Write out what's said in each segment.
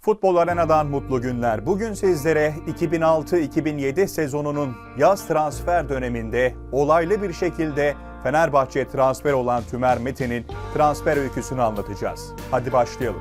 Futbol Arena'dan mutlu günler. Bugün sizlere 2006-2007 sezonunun yaz transfer döneminde olaylı bir şekilde Fenerbahçe'ye transfer olan Tümer Metin'in transfer öyküsünü anlatacağız. Hadi başlayalım.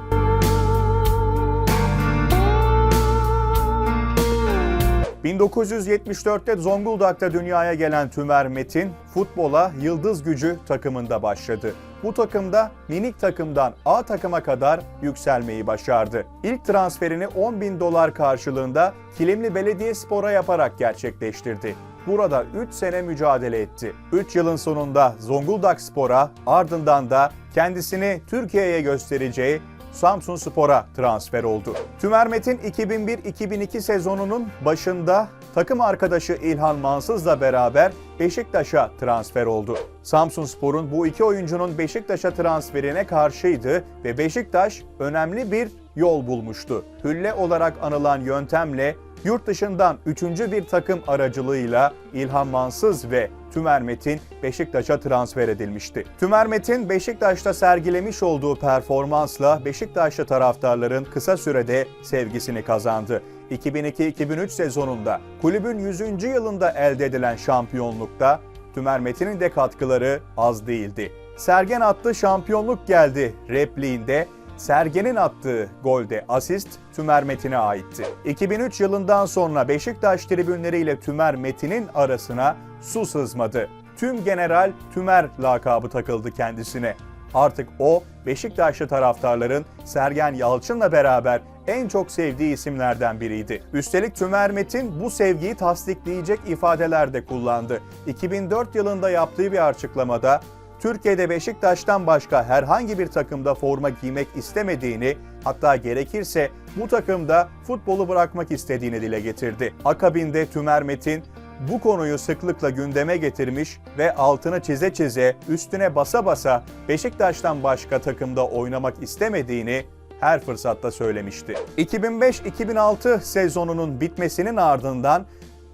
...1974'te Zonguldak'ta dünyaya gelen Tümer Metin, futbola Yıldız Gücü takımında başladı. Bu takımda minik takımdan A takıma kadar yükselmeyi başardı. İlk transferini 10 bin dolar karşılığında Kilimli Belediyespor'a yaparak gerçekleştirdi. Burada 3 sene mücadele etti. 3 yılın sonunda Zonguldak Spor'a ardından da kendisini Türkiye'ye göstereceği Samsun Spor'a transfer oldu. Tümer Metin 2001-2002 sezonunun başında takım arkadaşı İlhan Mansız'la beraber Beşiktaş'a transfer oldu. Samsun Spor'un bu iki oyuncunun Beşiktaş'a transferine karşıydı ve Beşiktaş önemli bir yol bulmuştu. Hülle olarak anılan yöntemle yurt dışından üçüncü bir takım aracılığıyla İlhan Mansız ve Tümer Metin Beşiktaş'a transfer edilmişti. Tümer Metin Beşiktaş'ta sergilemiş olduğu performansla Beşiktaşlı taraftarların kısa sürede sevgisini kazandı. 2002-2003 sezonunda kulübün 100. yılında elde edilen şampiyonlukta Tümer Metin'in de katkıları az değildi. Sergen attı şampiyonluk geldi repliğinde Sergen'in attığı golde asist Tümer Metin'e aitti. 2003 yılından sonra Beşiktaş tribünleriyle Tümer Metin'in arasına su sızmadı. Tüm General Tümer lakabı takıldı kendisine. Artık o Beşiktaşlı taraftarların Sergen Yalçın'la beraber en çok sevdiği isimlerden biriydi. Üstelik Tümer Metin bu sevgiyi tasdikleyecek ifadeler de kullandı. 2004 yılında yaptığı bir açıklamada Türkiye'de Beşiktaş'tan başka herhangi bir takımda forma giymek istemediğini, hatta gerekirse bu takımda futbolu bırakmak istediğini dile getirdi. Akabinde Tümer Metin bu konuyu sıklıkla gündeme getirmiş ve altını çize çize, üstüne basa basa Beşiktaş'tan başka takımda oynamak istemediğini her fırsatta söylemişti. 2005-2006 sezonunun bitmesinin ardından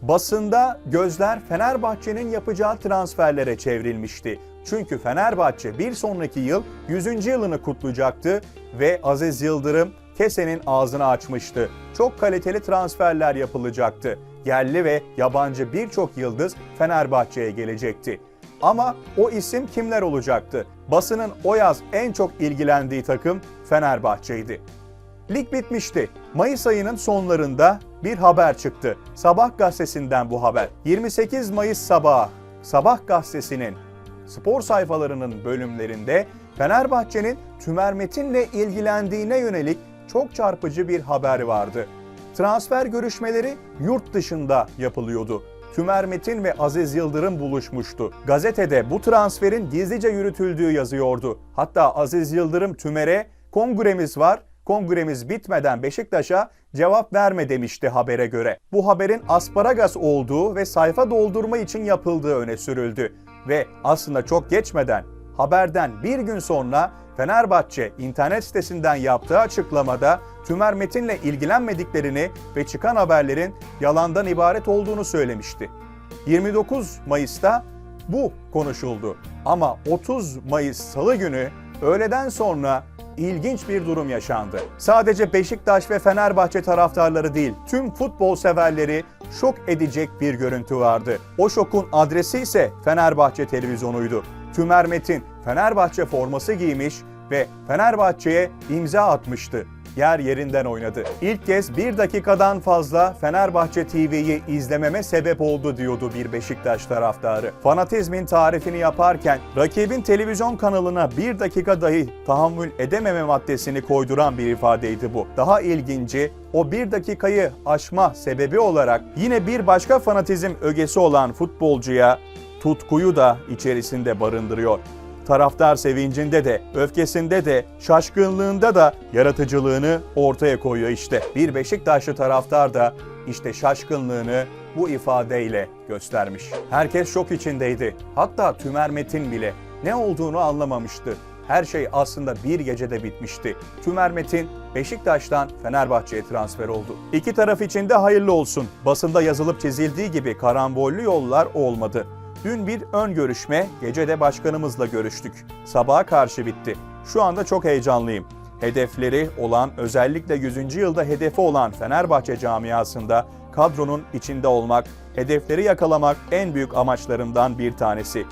basında gözler Fenerbahçe'nin yapacağı transferlere çevrilmişti. Çünkü Fenerbahçe bir sonraki yıl 100. yılını kutlayacaktı ve Aziz Yıldırım kesenin ağzını açmıştı. Çok kaliteli transferler yapılacaktı. Yerli ve yabancı birçok yıldız Fenerbahçe'ye gelecekti. Ama o isim kimler olacaktı? Basının o yaz en çok ilgilendiği takım Fenerbahçe'ydi. Lig bitmişti. Mayıs ayının sonlarında bir haber çıktı. Sabah gazetesinden bu haber. 28 Mayıs sabahı Sabah gazetesinin spor sayfalarının bölümlerinde Fenerbahçe'nin Tümer Metin'le ilgilendiğine yönelik çok çarpıcı bir haber vardı. Transfer görüşmeleri yurt dışında yapılıyordu. Tümer Metin ve Aziz Yıldırım buluşmuştu. Gazetede bu transferin gizlice yürütüldüğü yazıyordu. Hatta Aziz Yıldırım Tümer'e kongremiz var, kongremiz bitmeden Beşiktaş'a cevap verme demişti habere göre. Bu haberin asparagas olduğu ve sayfa doldurma için yapıldığı öne sürüldü. Ve aslında çok geçmeden haberden bir gün sonra Fenerbahçe internet sitesinden yaptığı açıklamada Tümer Metin'le ilgilenmediklerini ve çıkan haberlerin yalandan ibaret olduğunu söylemişti. 29 Mayıs'ta bu konuşuldu. Ama 30 Mayıs Salı günü öğleden sonra ilginç bir durum yaşandı. Sadece Beşiktaş ve Fenerbahçe taraftarları değil, tüm futbol severleri şok edecek bir görüntü vardı. O şokun adresi ise Fenerbahçe televizyonuydu. Tümer Metin Fenerbahçe forması giymiş ve Fenerbahçe'ye imza atmıştı yer yerinden oynadı. İlk kez bir dakikadan fazla Fenerbahçe TV'yi izlememe sebep oldu diyordu bir Beşiktaş taraftarı. Fanatizmin tarifini yaparken rakibin televizyon kanalına bir dakika dahi tahammül edememe maddesini koyduran bir ifadeydi bu. Daha ilginci o bir dakikayı aşma sebebi olarak yine bir başka fanatizm ögesi olan futbolcuya tutkuyu da içerisinde barındırıyor taraftar sevincinde de, öfkesinde de, şaşkınlığında da yaratıcılığını ortaya koyuyor işte. Bir Beşiktaşlı taraftar da işte şaşkınlığını bu ifadeyle göstermiş. Herkes şok içindeydi. Hatta Tümer Metin bile ne olduğunu anlamamıştı. Her şey aslında bir gecede bitmişti. Tümer Metin Beşiktaş'tan Fenerbahçe'ye transfer oldu. İki taraf için de hayırlı olsun. Basında yazılıp çizildiği gibi karambollü yollar olmadı. Dün bir ön görüşme, gece de başkanımızla görüştük. Sabaha karşı bitti. Şu anda çok heyecanlıyım. Hedefleri olan, özellikle 100. yılda hedefi olan Fenerbahçe camiasında kadronun içinde olmak, hedefleri yakalamak en büyük amaçlarımdan bir tanesi.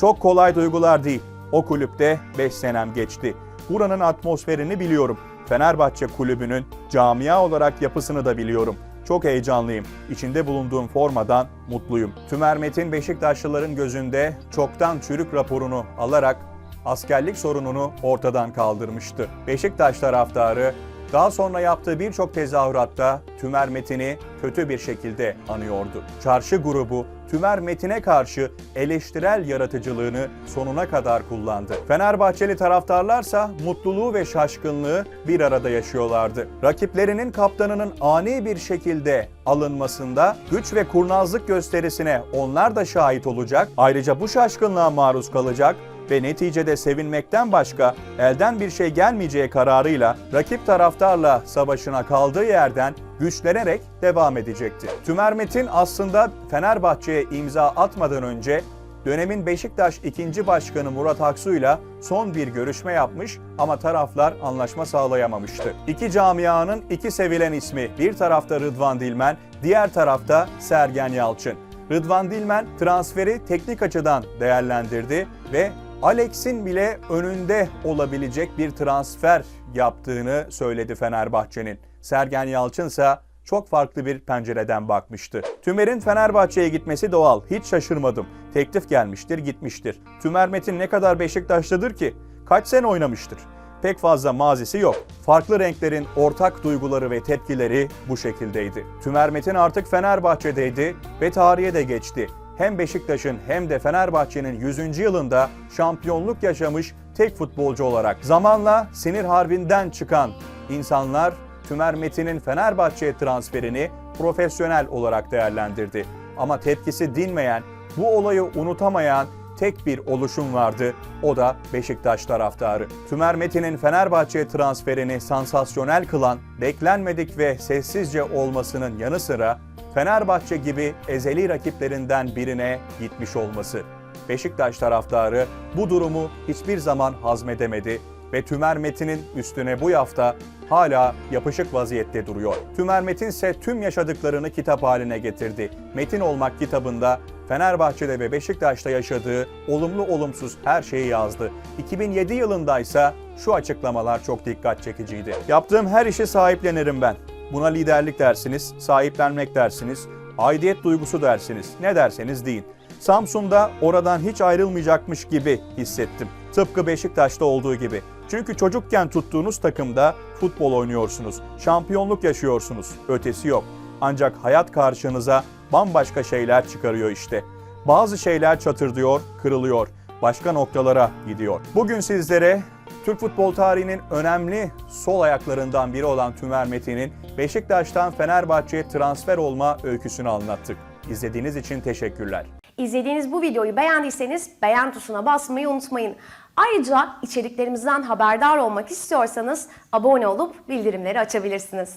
Çok kolay duygular değil. O kulüpte 5 senem geçti. Buranın atmosferini biliyorum. Fenerbahçe kulübünün camia olarak yapısını da biliyorum. Çok heyecanlıyım. İçinde bulunduğum formadan mutluyum. Tümer Metin Beşiktaşlıların gözünde çoktan çürük raporunu alarak askerlik sorununu ortadan kaldırmıştı. Beşiktaş taraftarı daha sonra yaptığı birçok tezahüratta Tümer Metin'i kötü bir şekilde anıyordu. Çarşı grubu Tümer Metin'e karşı eleştirel yaratıcılığını sonuna kadar kullandı. Fenerbahçeli taraftarlarsa mutluluğu ve şaşkınlığı bir arada yaşıyorlardı. Rakiplerinin kaptanının ani bir şekilde alınmasında güç ve kurnazlık gösterisine onlar da şahit olacak. Ayrıca bu şaşkınlığa maruz kalacak ve neticede sevinmekten başka elden bir şey gelmeyeceği kararıyla rakip taraftarla savaşına kaldığı yerden güçlenerek devam edecekti. Tümer Metin aslında Fenerbahçe'ye imza atmadan önce dönemin Beşiktaş 2. Başkanı Murat Aksu'yla son bir görüşme yapmış ama taraflar anlaşma sağlayamamıştı. İki camianın iki sevilen ismi bir tarafta Rıdvan Dilmen, diğer tarafta Sergen Yalçın. Rıdvan Dilmen transferi teknik açıdan değerlendirdi ve Alex'in bile önünde olabilecek bir transfer yaptığını söyledi Fenerbahçe'nin. Sergen Yalçın ise çok farklı bir pencereden bakmıştı. Tümer'in Fenerbahçe'ye gitmesi doğal. Hiç şaşırmadım. Teklif gelmiştir, gitmiştir. Tümer Metin ne kadar Beşiktaşlıdır ki? Kaç sene oynamıştır? Pek fazla mazisi yok. Farklı renklerin ortak duyguları ve tepkileri bu şekildeydi. Tümer Metin artık Fenerbahçe'deydi ve tarihe de geçti hem Beşiktaş'ın hem de Fenerbahçe'nin 100. yılında şampiyonluk yaşamış tek futbolcu olarak. Zamanla sinir harbinden çıkan insanlar Tümer Metin'in Fenerbahçe'ye transferini profesyonel olarak değerlendirdi. Ama tepkisi dinmeyen, bu olayı unutamayan tek bir oluşum vardı. O da Beşiktaş taraftarı. Tümer Metin'in Fenerbahçe transferini sansasyonel kılan, beklenmedik ve sessizce olmasının yanı sıra Fenerbahçe gibi ezeli rakiplerinden birine gitmiş olması. Beşiktaş taraftarı bu durumu hiçbir zaman hazmedemedi ve Tümer Metin'in üstüne bu hafta hala yapışık vaziyette duruyor. Tümer Metin ise tüm yaşadıklarını kitap haline getirdi. Metin Olmak kitabında Fenerbahçe'de ve Beşiktaş'ta yaşadığı olumlu olumsuz her şeyi yazdı. 2007 yılında ise şu açıklamalar çok dikkat çekiciydi. Yaptığım her işi sahiplenirim ben. Buna liderlik dersiniz, sahiplenmek dersiniz, aidiyet duygusu dersiniz. Ne derseniz deyin. Samsun'da oradan hiç ayrılmayacakmış gibi hissettim. Tıpkı Beşiktaş'ta olduğu gibi. Çünkü çocukken tuttuğunuz takımda futbol oynuyorsunuz, şampiyonluk yaşıyorsunuz. Ötesi yok. Ancak hayat karşınıza bambaşka şeyler çıkarıyor işte. Bazı şeyler çatırdıyor, kırılıyor. Başka noktalara gidiyor. Bugün sizlere Türk futbol tarihinin önemli sol ayaklarından biri olan Tümer Metin'in Beşiktaş'tan Fenerbahçe'ye transfer olma öyküsünü anlattık. İzlediğiniz için teşekkürler. İzlediğiniz bu videoyu beğendiyseniz beğen tuşuna basmayı unutmayın. Ayrıca içeriklerimizden haberdar olmak istiyorsanız abone olup bildirimleri açabilirsiniz.